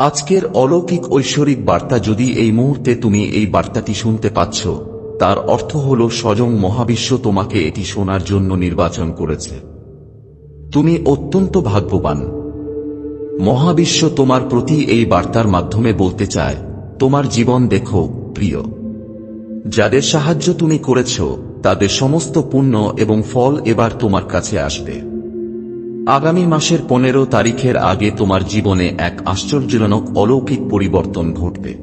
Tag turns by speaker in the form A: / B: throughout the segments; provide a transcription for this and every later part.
A: আজকের অলৌকিক ঐশ্বরিক বার্তা যদি এই মুহূর্তে তুমি এই বার্তাটি শুনতে পাচ্ছ, তার অর্থ হল স্বয়ং মহাবিশ্ব তোমাকে এটি শোনার জন্য নির্বাচন করেছে। তুমি অত্যন্ত ভাগ্যবান। মহাবিশ্ব তোমার প্রতি এই বার্তার মাধ্যমে বলতে চায়, তোমার জীবন দেখো, প্রিয়। যাদের সাহায্য তুমি করেছ, তাদের সমস্ত পুণ্য এবং ফল এবার তোমার কাছে আসবে। আগামী মাসের পনেরো তারিখের আগে তোমার জীবনে এক আশ্চর্যজনক অলৌকিক পরিবর্তন ঘটবে।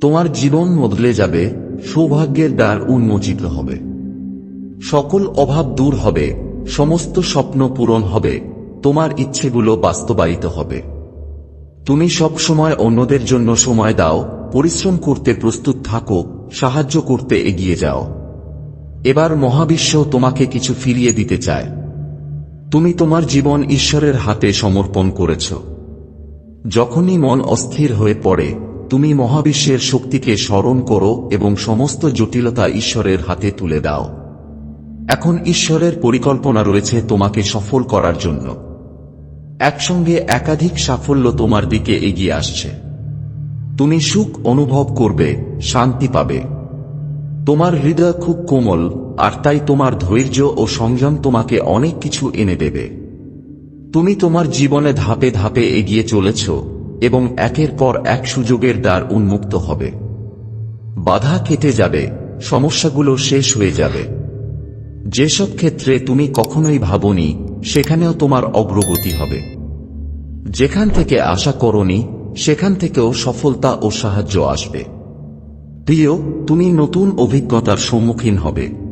A: তোমার জীবন বদলে যাবে, সৌভাগ্যের দ্বার উন্মোচিত হবে। সকল অভাব দূর হবে, সমস্ত স্বপ্ন পূরণ হবে, তোমার ইচ্ছেগুলো বাস্তবায়িত হবে। তুমি সব সময় অন্যদের জন্য সময় দাও, পরিশ্রম করতে প্রস্তুত থাকো, সাহায্য করতে এগিয়ে যাও। এবার মহাবিশ্ব তোমাকে কিছু ফিরিয়ে দিতে চায়। তুমি তোমার জীবন ঈশ্বরের হাতে সমর্পণ করেছ। যখনই মন অস্থির হয়ে পড়ে, তুমি মহাবিশ্বের শক্তিকে স্মরণ করো এবং সমস্ত জটিলতা ঈশ্বরের হাতে তুলে দাও। এখন ঈশ্বরের পরিকল্পনা রয়েছে তোমাকে সফল করার জন্য। একসঙ্গে একাধিক সাফল্য তোমার দিকে এগিয়ে আসছে। তুমি সুখ অনুভব করবে, শান্তি পাবে। তোমার হৃদয় খুব কোমল আর তাই তোমার ধৈর্য ও সংযম তোমাকে অনেক কিছু এনে দেবে। তুমি তোমার জীবনে ধাপে ধাপে এগিয়ে চলেছ এবং একের পর এক সুযোগের দ্বার উন্মুক্ত হবে। বাধা কেটে যাবে, সমস্যাগুলো শেষ হয়ে যাবে। যেসব ক্ষেত্রে তুমি কখনোই ভাবনি, সেখানেও তোমার অগ্রগতি হবে। যেখান থেকে আশা করনি, সেখান থেকেও সফলতা ও সাহায্য আসবে। প্রিয়, তুমি নতুন অভিজ্ঞতার সম্মুখীন হবে।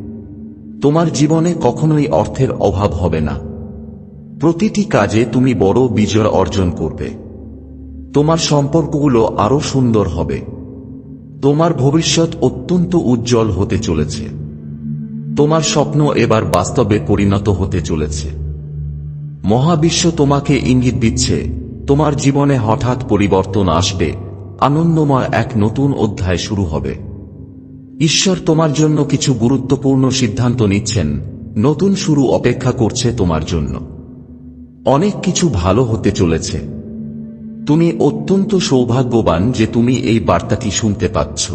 A: তোমার জীবনে কখনোই অর্থের অভাব হবে না। প্রতিটি কাজে তুমি বড় বিজয় অর্জন করবে। তোমার সম্পর্কগুলো আরও সুন্দর হবে। তোমার ভবিষ্যৎ অত্যন্ত উজ্জ্বল হতে চলেছে। তোমার স্বপ্ন এবার বাস্তবে পরিণত হতে চলেছে। মহাবিশ্ব তোমাকে ইঙ্গিত দিচ্ছে, তোমার জীবনে হঠাৎ পরিবর্তন আসবে, আনন্দময় এক নতুন অধ্যায় শুরু হবে। ঈশ্বর তোমার জন্য কিছু গুরুত্বপূর্ণ সিদ্ধান্ত নিচ্ছেন, নতুন শুরু অপেক্ষা করছে তোমার জন্য। অনেক কিছু ভালো হতে চলেছে। তুমি অত্যন্ত সৌভাগ্যবান যে তুমি এই বার্তাটি শুনতে পাচ্ছ।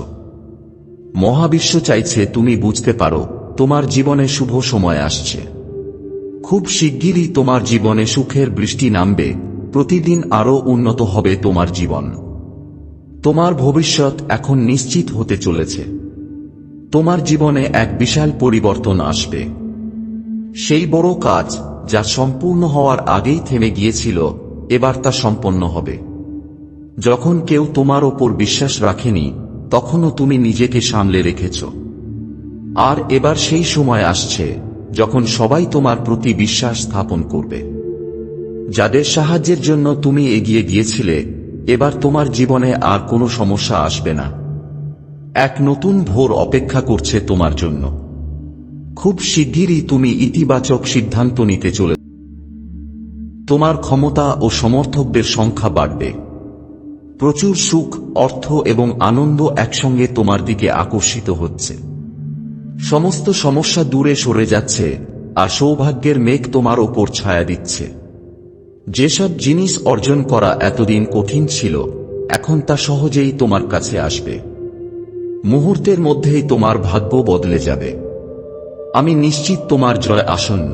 A: মহাবিশ্ব চাইছে তুমি বুঝতে পারো, তোমার জীবনে শুভ সময় আসছে। খুব শিগগিরই তোমার জীবনে সুখের বৃষ্টি নামবে, প্রতিদিন আরও উন্নত হবে তোমার জীবন। তোমার ভবিষ্যৎ এখন নিশ্চিত হতে চলেছে। তোমার জীবনে এক বিশাল পরিবর্তন আসবে। সেই বড় কাজ, যা সম্পূর্ণ হওয়ার আগেই থেমে গিয়েছিল, এবার তা সম্পন্ন হবে। যখন কেউ তোমার ওপর বিশ্বাস রাখেনি, তখনও তুমি নিজেকে সামলে রেখেছ। আর এবার সেই সময় আসছে, যখন সবাই তোমার প্রতি বিশ্বাস স্থাপন করবে। যাদের সাহায্যের জন্য তুমি এগিয়ে গিয়েছিলে, এবার তোমার জীবনে আর কোনো সমস্যা আসবে না। এক নতুন ভোর অপেক্ষা করছে তোমার জন্য। খুব শিগগিরই তুমি ইতিবাচক সিদ্ধান্ত নিতে চলে তোমার ক্ষমতা ও সমর্থকদের সংখ্যা বাড়বে। প্রচুর সুখ, অর্থ এবং আনন্দ একসঙ্গে তোমার দিকে আকর্ষিত হচ্ছে। সমস্ত সমস্যা দূরে সরে যাচ্ছে আর সৌভাগ্যের মেঘ তোমার ওপর ছায়া দিচ্ছে। যেসব জিনিস অর্জন করা এতদিন কঠিন ছিল, এখন তা সহজেই তোমার কাছে আসবে। মুহূর্তের মধ্যেই তোমার ভাগ্য বদলে যাবে। আমি নিশ্চিত তোমার জয় আসন্ন।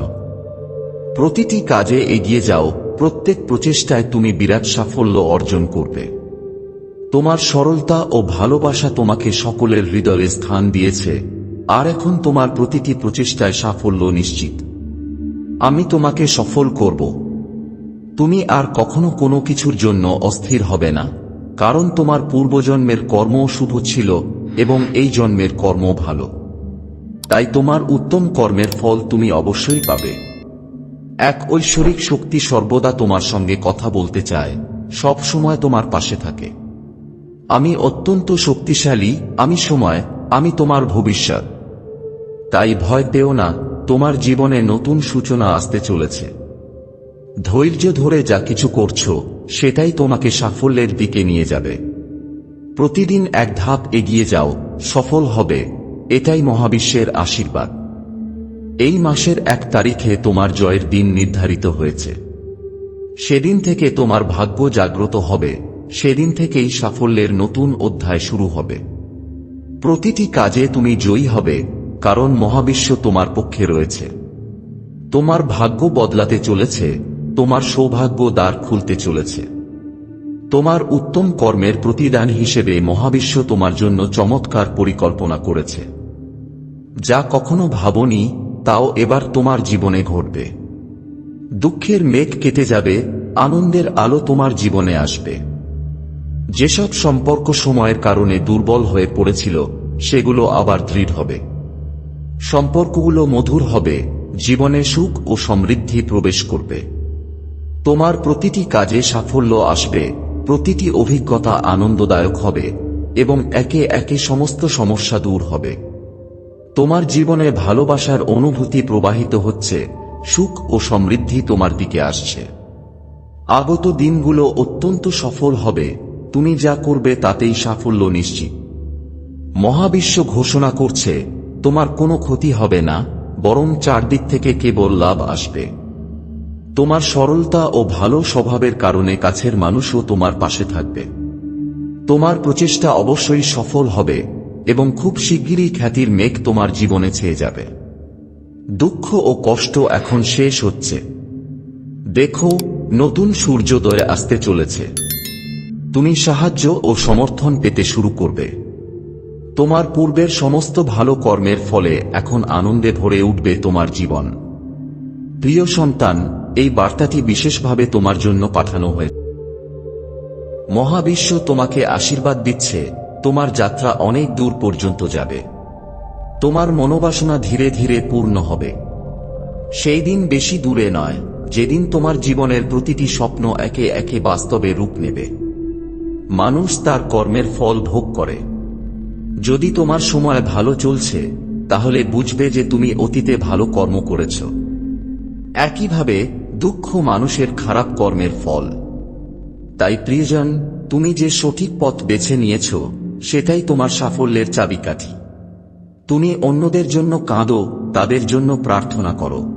A: প্রতিটি কাজে এগিয়ে যাও, প্রত্যেক প্রচেষ্টায় তুমি বিরাট সাফল্য অর্জন করবে। তোমার সরলতা ও ভালোবাসা তোমাকে সকলের হৃদয়ে স্থান দিয়েছে, আর এখন তোমার প্রতিটি প্রচেষ্টায় সাফল্য নিশ্চিত। আমি তোমাকে সফল করব। তুমি আর কখনো কোনো কিছুর জন্য অস্থির হবে না, কারণ তোমার পূর্বজন্মের কর্ম শুভ ছিল এবং এই জন্মের কর্ম ভালো। তাই তোমার উত্তম কর্মের ফল তুমি অবশ্যই পাবে। এক ঐশ্বরিক শক্তি সর্বদা তোমার সঙ্গে কথা বলতে চায়, সব সময় তোমার পাশে থাকে। আমি অত্যন্ত শক্তিশালী, আমি সময়, আমি তোমার ভবিষ্যৎ। তাই ভয় পেও না, তোমার জীবনে নতুন সূচনা আসতে চলেছে। ধৈর্য ধরে যা কিছু করছ, সেটাই তোমাকে সাফল্যের দিকে নিয়ে যাবে। প্রতিদিন এক ধাপ এগিয়ে যাও, সফল হবে। এটাই মহাবিশ্বের আশীর্বাদ। এই মাসের এক তারিখে তোমার জয়ের দিন নির্ধারিত হয়েছে। সেদিন থেকে তোমার ভাগ্য জাগ্রত হবে। সেদিন থেকেই সাফল্যের নতুন অধ্যায় শুরু হবে। প্রতিটি কাজে তুমি জয়ী হবে, কারণ মহাবিশ্ব তোমার পক্ষে রয়েছে। তোমার ভাগ্য বদলাতে চলেছে, তোমার সৌভাগ্য দ্বার খুলতে চলেছে। তোমার উত্তম কর্মের প্রতিদান হিসেবে মহাবিশ্ব তোমার জন্য চমৎকার পরিকল্পনা করেছে। যা কখনো ভাবনি, তাও এবার তোমার জীবনে ঘটবে। দুঃখের মেঘ কেটে যাবে, আনন্দের আলো তোমার জীবনে আসবে। যেসব সম্পর্ক সময়ের কারণে দুর্বল হয়ে পড়েছিল, সেগুলো আবার দৃঢ় হবে। সম্পর্কগুলো মধুর হবে, জীবনে সুখ ও সমৃদ্ধি প্রবেশ করবে। তোমার প্রতিটি কাজে সাফল্য আসবে প্রতিটি অভিজ্ঞতা আনন্দদায়ক হবে এবং একে একে সমস্ত সমস্যা দূর হবে। তোমার জীবনে ভালোবাসার অনুভূতি প্রবাহিত হচ্ছে, সুখ ও সমৃদ্ধি তোমার দিকে আসছে। আগত দিনগুলো অত্যন্ত সফল হবে, তুমি যা করবে তাতেই সাফল্য নিশ্চিত। মহাবিশ্ব ঘোষণা করছে, তোমার কোনো ক্ষতি হবে না, বরং চারদিক থেকে কেবল লাভ আসবে। তোমার সরলতা ও ভালো স্বভাবের কারণে কাছের মানুষও তোমার পাশে থাকবে। তোমার প্রচেষ্টা অবশ্যই সফল হবে এবং খুব শিগগিরই খ্যাতির মেঘ তোমার জীবনে ছেয়ে যাবে। দুঃখ ও কষ্ট এখন শেষ হচ্ছে। দেখো, নতুন সূর্যোদয় আসতে চলেছে। তুমি সাহায্য ও সমর্থন পেতে শুরু করবে। তোমার পূর্বের সমস্ত ভালো কর্মের ফলে এখন আনন্দে ভরে উঠবে তোমার জীবন। প্রিয় সন্তান এই বার্তাটি বিশেষভাবে তোমার জন্য পাঠানো হয়েছে। মহাবিশ্ব তোমাকে আশীর্বাদ দিচ্ছে, তোমার যাত্রা অনেক দূর পর্যন্ত যাবে। তোমার মনোবাসনা ধীরে ধীরে পূর্ণ হবে। সেই দিন বেশি দূরে নয়, যেদিন তোমার জীবনের প্রতিটি স্বপ্ন একে একে বাস্তবে রূপ নেবে। মানুষ তার কর্মের ফল ভোগ করে। যদি তোমার সময় ভালো চলছে, তাহলে বুঝবে যে তুমি অতীতে ভালো কর্ম করেছ। একইভাবে দুঃখ মানুষের খারাপ কর্মের ফল। তাই প্রিয়জন, তুমি যে সঠিক পথ বেছে নিয়েছ, সেটাই তোমার সাফল্যের চাবিকাঠি। তুমি অন্যদের জন্য কাঁদো, তাদের জন্য প্রার্থনা করো।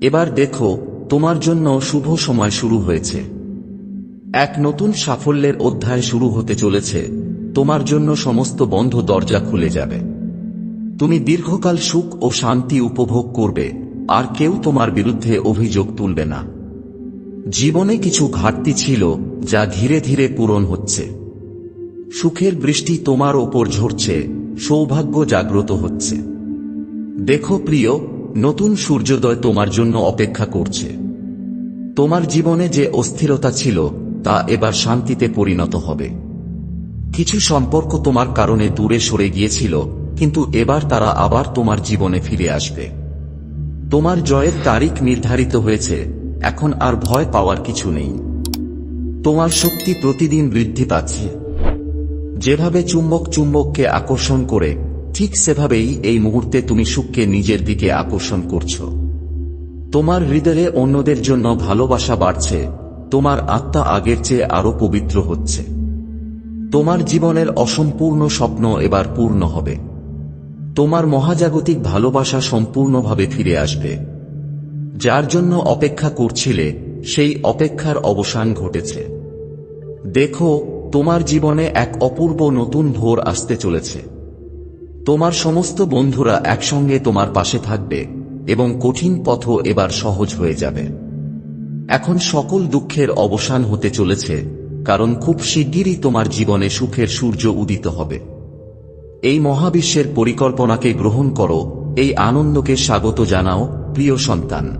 A: এবার দেখো, তোমার জন্য শুভ সময় শুরু হয়েছে। এক নতুন সাফল্যের অধ্যায় শুরু হতে চলেছে, তোমার জন্য সমস্ত বন্ধ দরজা খুলে যাবে। তুমি দীর্ঘকাল সুখ ও শান্তি উপভোগ করবে। আর কেউ তোমার বিরুদ্ধে অভিযোগ তুলবে না। জীবনে কিছু ঘাটতি ছিল যা ধীরে ধীরে পূরণ হচ্ছে। সুখের বৃষ্টি তোমার ওপর ঝরছে, সৌভাগ্য জাগ্রত হচ্ছে। দেখো প্রিয়, নতুন সূর্যোদয় তোমার জন্য অপেক্ষা করছে। তোমার জীবনে যে অস্থিরতা ছিল, তা এবার শান্তিতে পরিণত হবে। কিছু সম্পর্ক তোমার কারণে দূরে সরে গিয়েছিল, কিন্তু এবার তারা আবার তোমার জীবনে ফিরে আসবে। তোমার জয়ের তারিখ নির্ধারিত হয়েছে, এখন আর ভয় পাওয়ার কিছু নেই। তোমার শক্তি প্রতিদিন বৃদ্ধি পাচ্ছে। যেভাবে চুম্বক চুম্বককে আকর্ষণ করে, ঠিক সেভাবেই এই মুহূর্তে তুমি সুখকে নিজের দিকে আকর্ষণ করছ। তোমার হৃদয়ে অন্যদের জন্য ভালোবাসা বাড়ছে, তোমার আত্মা আগের চেয়ে আরও পবিত্র হচ্ছে। তোমার জীবনের অসম্পূর্ণ স্বপ্ন এবার পূর্ণ হবে। তোমার মহাজাগতিক ভালোবাসা সম্পূর্ণভাবে ফিরে আসবে। যার জন্য অপেক্ষা করছিলে, সেই অপেক্ষার অবসান ঘটেছে। দেখো, তোমার জীবনে এক অপূর্ব নতুন ভোর আসতে চলেছে। তোমার সমস্ত বন্ধুরা একসঙ্গে তোমার পাশে থাকবে এবং কঠিন পথ এবার সহজ হয়ে যাবে। এখন সকল দুঃখের অবসান হতে চলেছে, কারণ খুব শিগগিরই তোমার জীবনে সুখের সূর্য উদিত হবে। এই মহাবিশ্বের পরিকল্পনাকে গ্রহণ করো, এই আনন্দকে স্বাগত জানাও, প্রিয় সন্তান।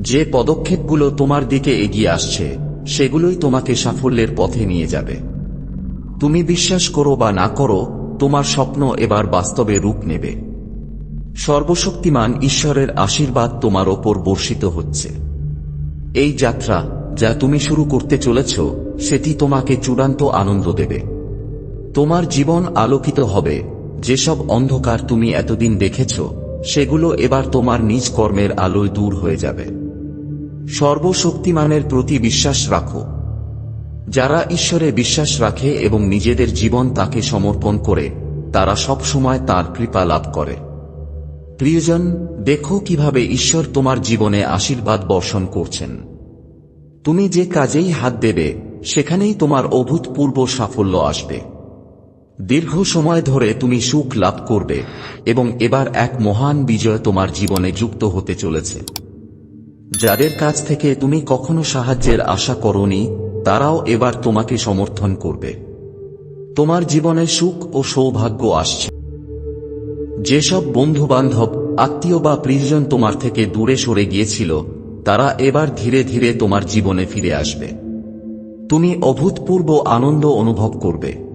A: যে পদক্ষেপগুলো তোমার দিকে এগিয়ে আসছে, সেগুলোই তোমাকে সাফল্যের পথে নিয়ে যাবে। তুমি বিশ্বাস করো বা না করো, তোমার স্বপ্ন এবার বাস্তবে রূপ নেবে। সর্বশক্তিমান ঈশ্বরের আশীর্বাদ তোমার ওপর বর্ষিত হচ্ছে। এই যাত্রা যা তুমি শুরু করতে চলেছ, সেটি তোমাকে চূড়ান্ত আনন্দ দেবে। তোমার জীবন আলোকিত হবে। যেসব অন্ধকার তুমি এতদিন দেখেছ, সেগুলো এবার তোমার নিজ কর্মের আলোয় দূর হয়ে যাবে। সর্বশক্তিমানের প্রতি বিশ্বাস রাখো। যারা ঈশ্বরে বিশ্বাস রাখে এবং নিজেদের জীবন তাকে সমর্পণ করে, তারা সব সময় তার কৃপা লাভ করে। প্রিয়জন, দেখো কীভাবে ঈশ্বর তোমার জীবনে আশীর্বাদ বর্ষণ করছেন। তুমি যে কাজেই হাত দেবে, সেখানেই তোমার অভূতপূর্ব সাফল্য আসবে। দীর্ঘ সময় ধরে তুমি সুখ লাভ করবে এবং এবার এক মহান বিজয় তোমার জীবনে যুক্ত হতে চলেছে। যাদের কাছ থেকে তুমি কখনো সাহায্যের আশা করনি, তারাও এবার তোমাকে সমর্থন করবে। তোমার জীবনে সুখ ও সৌভাগ্য আসছে। যেসব বন্ধু বান্ধব আত্মীয় বা প্রিয়জন তোমার থেকে দূরে সরে গিয়েছিল, তারা এবার ধীরে ধীরে তোমার জীবনে ফিরে আসবে। তুমি অভূতপূর্ব আনন্দ অনুভব করবে।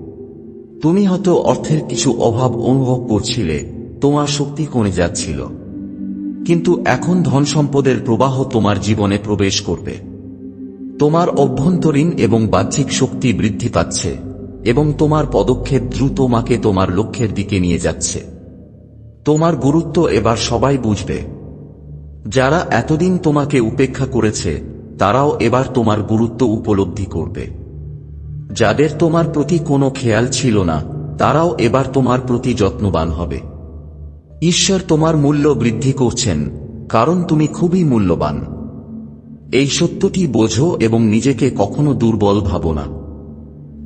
A: তুমি হয়তো অর্থের কিছু অভাব অনুভব করছিলে, তোমার শক্তি কমে যাচ্ছিল। কিন্তু এখন ধন সম্পদের প্রবাহ তোমার জীবনে প্রবেশ করবে। তোমার অভ্যন্তরীণ এবং বাহ্যিক শক্তি বৃদ্ধি পাচ্ছে, এবং তোমার পদক্ষেপ দ্রুত মাকে তোমার লক্ষ্যের দিকে নিয়ে যাচ্ছে। তোমার গুরুত্ব এবার সবাই বুঝবে। যারা এতদিন তোমাকে উপেক্ষা করেছে, তারাও এবার তোমার গুরুত্ব উপলব্ধি করবে। যাদের তোমার প্রতি কোনো খেয়াল ছিল না, তারাও এবার তোমার প্রতি যত্নবান হবে। ঈশ্বর তোমার মূল্য বৃদ্ধি করছেন, কারণ তুমি খুবই মূল্যবান। এই সত্যটি বোঝো এবং নিজেকে কখনো দুর্বল ভাবো না।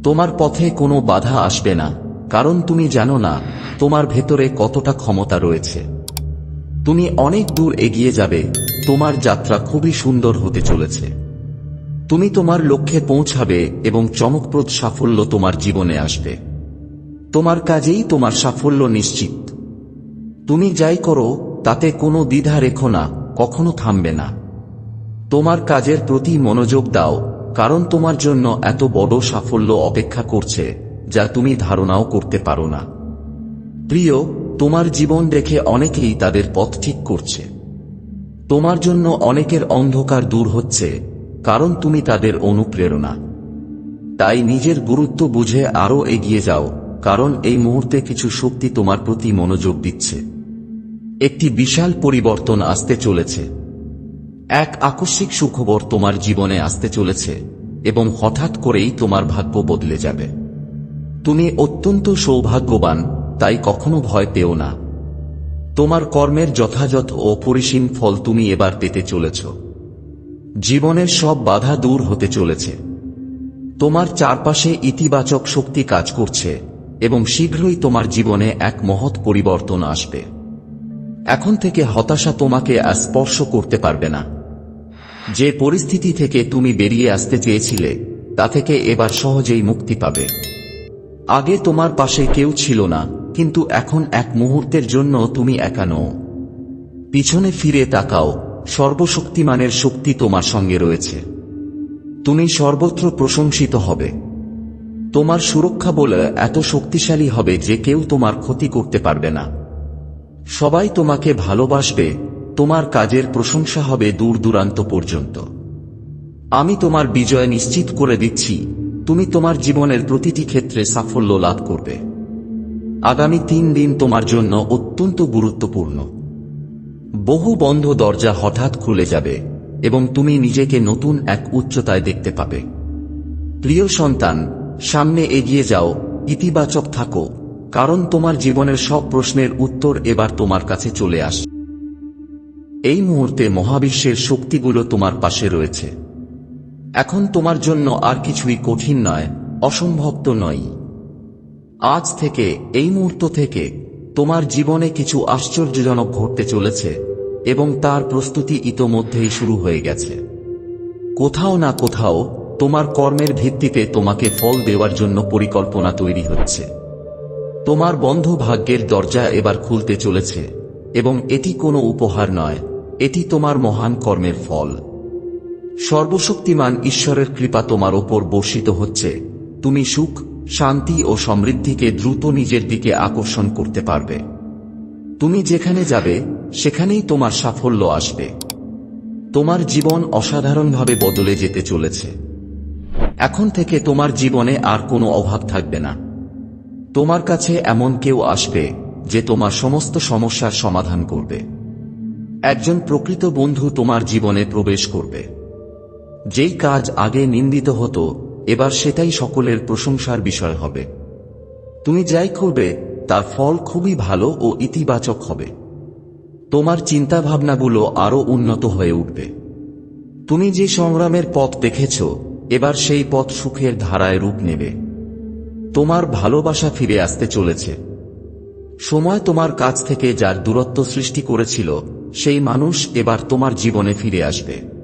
A: তোমার পথে কোনো বাধা আসবে না, কারণ তুমি জানো না, তোমার ভেতরে কতটা ক্ষমতা রয়েছে। তুমি অনেক দূর এগিয়ে যাবে, তোমার যাত্রা খুবই সুন্দর হতে চলেছে। তুমি তোমার লক্ষ্যে পৌঁছাবে এবং চমকপ্রদ সাফল্য তোমার জীবনে আসবে। তোমার কাজেই তোমার সাফল্য নিশ্চিত। তুমি যাই করো, তাতে কোনো দ্বিধা রেখো না, কখনো থামবে না। তোমার কাজের প্রতি মনোযোগ দাও, কারণ তোমার জন্য এত বড় সাফল্য অপেক্ষা করছে, যা তুমি ধারণাও করতে পারো না। প্রিয়, তোমার জীবন দেখে অনেকেই তাদের পথ ঠিক করছে। তোমার জন্য অনেকের অন্ধকার দূর হচ্ছে কারণ তুমি তাদের অনুপ্রেরণা। তাই নিজের গুরুত্ব বুঝে আরও এগিয়ে যাও, কারণ এই মুহূর্তে কিছু শক্তি তোমার প্রতি মনোযোগ দিচ্ছে। একটি বিশাল পরিবর্তন আসতে চলেছে। এক আকস্মিক সুখবর তোমার জীবনে আসতে চলেছে, এবং হঠাৎ করেই তোমার ভাগ্য বদলে যাবে। তুমি অত্যন্ত সৌভাগ্যবান, তাই কখনো ভয় পেও না। তোমার কর্মের যথাযথ ও পরিসীম ফল তুমি এবার পেতে চলেছ। জীবনের সব বাধা দূর হতে চলেছে। তোমার চারপাশে ইতিবাচক শক্তি কাজ করছে এবং শীঘ্রই তোমার জীবনে এক মহৎ পরিবর্তন আসবে। এখন থেকে হতাশা তোমাকে আর স্পর্শ করতে পারবে না। যে পরিস্থিতি থেকে তুমি বেরিয়ে আসতে চেয়েছিলে, তা থেকে এবার সহজেই মুক্তি পাবে। আগে তোমার পাশে কেউ ছিল না, কিন্তু এখন এক মুহূর্তের জন্য তুমি একা নও। পিছনে ফিরে তাকাও সর্বশক্তিমানের শক্তি তোমার সঙ্গে রয়েছে। তুমি সর্বত্র প্রশংসিত হবে। তোমার সুরক্ষা বলে এত শক্তিশালী হবে যে কেউ তোমার ক্ষতি করতে পারবে না। সবাই তোমাকে ভালোবাসবে, তোমার কাজের প্রশংসা হবে দূর দূরান্ত পর্যন্ত। আমি তোমার বিজয় নিশ্চিত করে দিচ্ছি, তুমি তোমার জীবনের প্রতিটি ক্ষেত্রে সাফল্য লাভ করবে। আগামী তিন দিন তোমার জন্য অত্যন্ত গুরুত্বপূর্ণ। বহু বন্ধ দরজা হঠাৎ খুলে যাবে এবং তুমি নিজেকে নতুন এক উচ্চতায় দেখতে পাবে। প্রিয় সন্তান, সামনে এগিয়ে যাও, ইতিবাচক থাকো, কারণ তোমার জীবনের সব প্রশ্নের উত্তর এবার তোমার কাছে চলে আস। এই মুহূর্তে মহাবিশ্বের শক্তিগুলো তোমার পাশে রয়েছে। এখন তোমার জন্য আর কিছুই কঠিন নয়, অসম্ভব তো নয় আজ থেকে, এই মুহূর্ত থেকে তোমার জীবনে কিছু আশ্চর্যজনক ঘটতে চলেছে, এবং তার প্রস্তুতি ইতোমধ্যেই শুরু হয়ে গেছে। কোথাও না কোথাও, তোমার কর্মের ভিত্তিতে তোমাকে ফল দেওয়ার জন্য পরিকল্পনা তৈরি হচ্ছে। তোমার বন্ধ ভাগ্যের দরজা এবার খুলতে চলেছে, এবং এটি কোনো উপহার নয়, এটি তোমার মহান কর্মের ফল। সর্বশক্তিমান ঈশ্বরের কৃপা তোমার ওপর বর্ষিত হচ্ছে, তুমি সুখ শান্তি ও সমৃদ্ধিকে দ্রুত নিজের দিকে আকর্ষণ করতে পারবে। তুমি যেখানে যাবে, সেখানেই তোমার সাফল্য আসবে। তোমার জীবন অসাধারণভাবে বদলে যেতে চলেছে। এখন থেকে তোমার জীবনে আর কোনো অভাব থাকবে না। তোমার কাছে এমন কেউ আসবে, যে তোমার সমস্ত সমস্যার সমাধান করবে। একজন প্রকৃত বন্ধু তোমার জীবনে প্রবেশ করবে। যেই কাজ আগে নিন্দিত হতো এবার সেটাই সকলের প্রশংসার বিষয় হবে। তুমি যাই করবে, তার ফল খুবই ভালো ও ইতিবাচক হবে। তোমার চিন্তাভাবনাগুলো আরও উন্নত হয়ে উঠবে। তুমি যে সংগ্রামের পথ দেখেছ, এবার সেই পথ সুখের ধারায় রূপ নেবে। তোমার ভালোবাসা ফিরে আসতে চলেছে। সময় তোমার কাছ থেকে যার দূরত্ব সৃষ্টি করেছিল, সেই মানুষ এবার তোমার জীবনে ফিরে আসবে।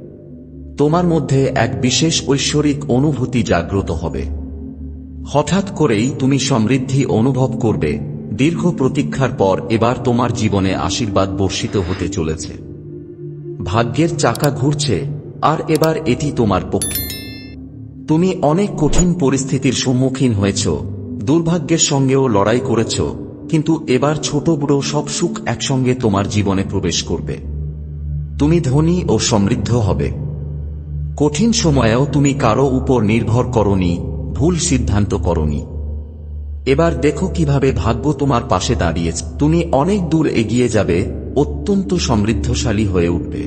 A: তোমার মধ্যে এক বিশেষ ঐশ্বরিক অনুভূতি জাগ্রত হবে। হঠাৎ করেই তুমি সমৃদ্ধি অনুভব করবে। দীর্ঘ প্রতীক্ষার পর এবার তোমার জীবনে আশীর্বাদ বর্ষিত হতে চলেছে। ভাগ্যের চাকা ঘুরছে, আর এবার এটি তোমার পক্ষে। তুমি অনেক কঠিন পরিস্থিতির সম্মুখীন হয়েছ, দুর্ভাগ্যের সঙ্গেও লড়াই করেছ, কিন্তু এবার ছোট বড় সব সুখ একসঙ্গে তোমার জীবনে প্রবেশ করবে। তুমি ধনী ও সমৃদ্ধ হবে। কঠিন সময়েও তুমি কারও উপর নির্ভর করনি, ভুল সিদ্ধান্ত করনি। এবার দেখো কীভাবে ভাগ্য তোমার পাশে দাঁড়িয়েছে। তুমি অনেক দূর এগিয়ে যাবে, অত্যন্ত সমৃদ্ধশালী হয়ে উঠবে।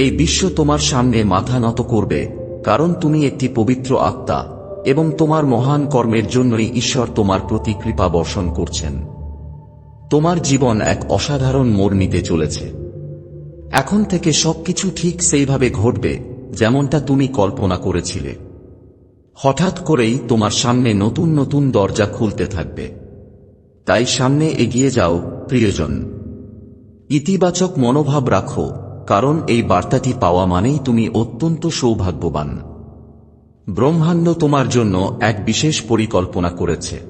A: এই বিশ্ব তোমার সামনে মাথা নত করবে, কারণ তুমি একটি পবিত্র আত্মা, এবং তোমার মহান কর্মের জন্যই ঈশ্বর তোমার প্রতি কৃপা বর্ষণ করছেন। তোমার জীবন এক অসাধারণ মোড় নিতে চলেছে। এখন থেকে সবকিছু ঠিক সেইভাবে ঘটবে যেমনটা তুমি কল্পনা করেছিলে। হঠাৎ করেই তোমার সামনে নতুন নতুন দরজা খুলতে থাকবে। তাই সামনে এগিয়ে যাও, প্রিয়জন। ইতিবাচক মনোভাব রাখো, কারণ এই বার্তাটি পাওয়া মানেই তুমি অত্যন্ত সৌভাগ্যবান। ব্রহ্মাণ্ড তোমার জন্য এক বিশেষ পরিকল্পনা করেছে।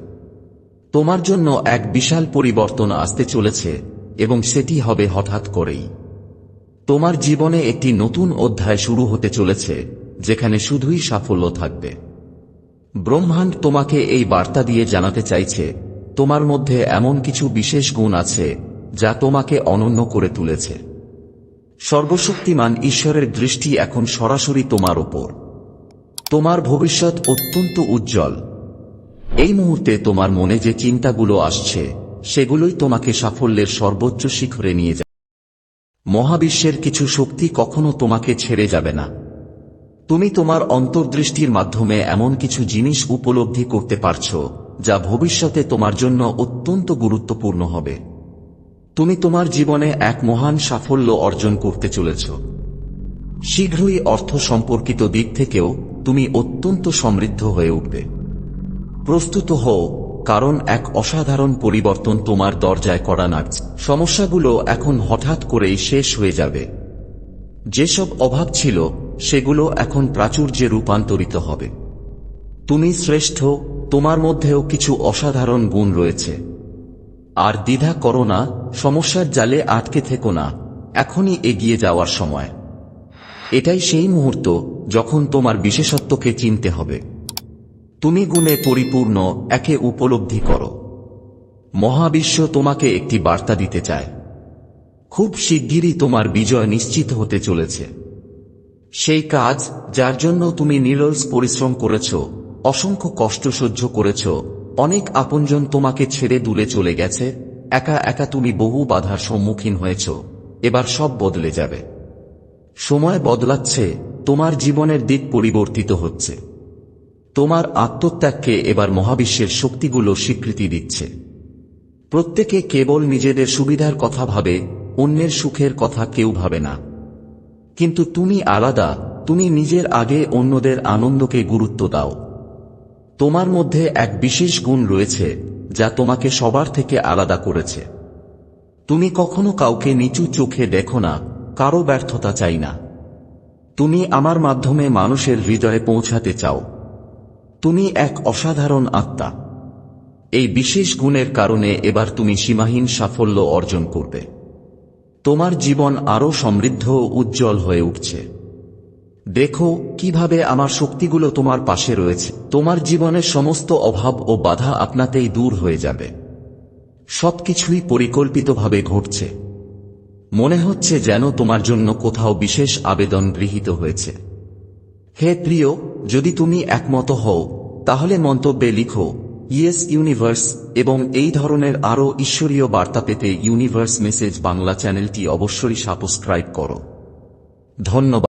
A: তোমার জন্য এক বিশাল পরিবর্তন আসতে চলেছে, এবং সেটি হবে হঠাৎ করেই। তোমার জীবনে একটি নতুন অধ্যায় শুরু হতে চলেছে, যেখানে শুধুই সাফল্য থাকবে। ব্রহ্মাণ্ড তোমাকে এই বার্তা দিয়ে জানাতে চাইছে, তোমার মধ্যে এমন কিছু বিশেষ গুণ আছে, যা তোমাকে অনন্য করে তুলেছে। সর্বশক্তিমান ঈশ্বরের দৃষ্টি এখন সরাসরি তোমার ওপর। তোমার ভবিষ্যৎ অত্যন্ত উজ্জ্বল। এই মুহূর্তে তোমার মনে যে চিন্তাগুলো আসছে, সেগুলোই তোমাকে সাফল্যের সর্বোচ্চ শিখরে নিয়ে যাবে। মহাবিশ্বের কিছু শক্তি কখনো তোমাকে ছেড়ে যাবে না। তুমি তোমার অন্তর্দৃষ্টির মাধ্যমে এমন কিছু জিনিস উপলব্ধি করতে পারছ, যা ভবিষ্যতে তোমার জন্য অত্যন্ত গুরুত্বপূর্ণ হবে। তুমি তোমার জীবনে এক মহান সাফল্য অর্জন করতে চলেছ। শীঘ্রই অর্থ সম্পর্কিত দিক থেকেও তুমি অত্যন্ত সমৃদ্ধ হয়ে উঠবে। প্রস্তুত হও কারণ এক অসাধারণ পরিবর্তন তোমার দরজায় করা নাড়ছে সমস্যাগুলো এখন হঠাৎ করেই শেষ হয়ে যাবে। যেসব অভাব ছিল, সেগুলো এখন প্রাচুর্যে রূপান্তরিত হবে। তুমি শ্রেষ্ঠ, তোমার মধ্যেও কিছু অসাধারণ গুণ রয়েছে। আর দ্বিধা করো না, সমস্যার জালে আটকে থেকো না। এখনই এগিয়ে যাওয়ার সময়। এটাই সেই মুহূর্ত যখন তোমার বিশেষত্বকে চিনতে হবে। তুমি গুণে পরিপূর্ণ, একে উপলব্ধি করো। মহাবিশ্ব তোমাকে একটি বার্তা দিতে চায়। খুব শিগগিরই তোমার বিজয় নিশ্চিত হতে চলেছে। সেই কাজ, যার জন্য তুমি নিরলস পরিশ্রম করেছ, অসংখ্য কষ্ট সহ্য করেছ, অনেক আপনজন তোমাকে ছেড়ে দূরে চলে গেছে, একা একা তুমি বহু বাধার সম্মুখীন হয়েছ, এবার সব বদলে যাবে। সময় বদলাচ্ছে, তোমার জীবনের দিক পরিবর্তিত হচ্ছে। তোমার আত্মত্যাগকে এবার মহাবিশ্বের শক্তিগুলো স্বীকৃতি দিচ্ছে। প্রত্যেকে কেবল নিজেদের সুবিধার কথা ভাবে, অন্যের সুখের কথা কেউ ভাবে না। কিন্তু তুমি আলাদা, তুমি নিজের আগে অন্যদের আনন্দকে গুরুত্ব দাও। তোমার মধ্যে এক বিশেষ গুণ রয়েছে, যা তোমাকে সবার থেকে আলাদা করেছে। তুমি কখনো কাউকে নিচু চোখে দেখো না, কারও ব্যর্থতা চাই না। তুমি আমার মাধ্যমে মানুষের হৃদয়ে পৌঁছাতে চাও। তুমি এক অসাধারণ আত্মা। এই বিশেষ গুণের কারণে এবার তুমি সীমাহীন সাফল্য অর্জন করবে। তোমার জীবন আরও সমৃদ্ধ উজ্জ্বল হয়ে উঠছে। দেখো কীভাবে আমার শক্তিগুলো তোমার পাশে রয়েছে। তোমার জীবনের সমস্ত অভাব ও বাধা আপনাতেই দূর হয়ে যাবে। সবকিছুই পরিকল্পিতভাবে ঘটছে। মনে হচ্ছে যেন তোমার জন্য কোথাও বিশেষ আবেদন গৃহীত হয়েছে। হে প্রিয়, যদি তুমি একমত হও, তাহলে মন্তব্যে লিখো, ইয়েস, ইউনিভার্স এবং এই ধরনের আরও ঈশ্বরীয় বার্তা পেতে ইউনিভার্স মেসেজ বাংলা চ্যানেলটি অবশ্যই সাবস্ক্রাইব করো। ধন্যবাদ।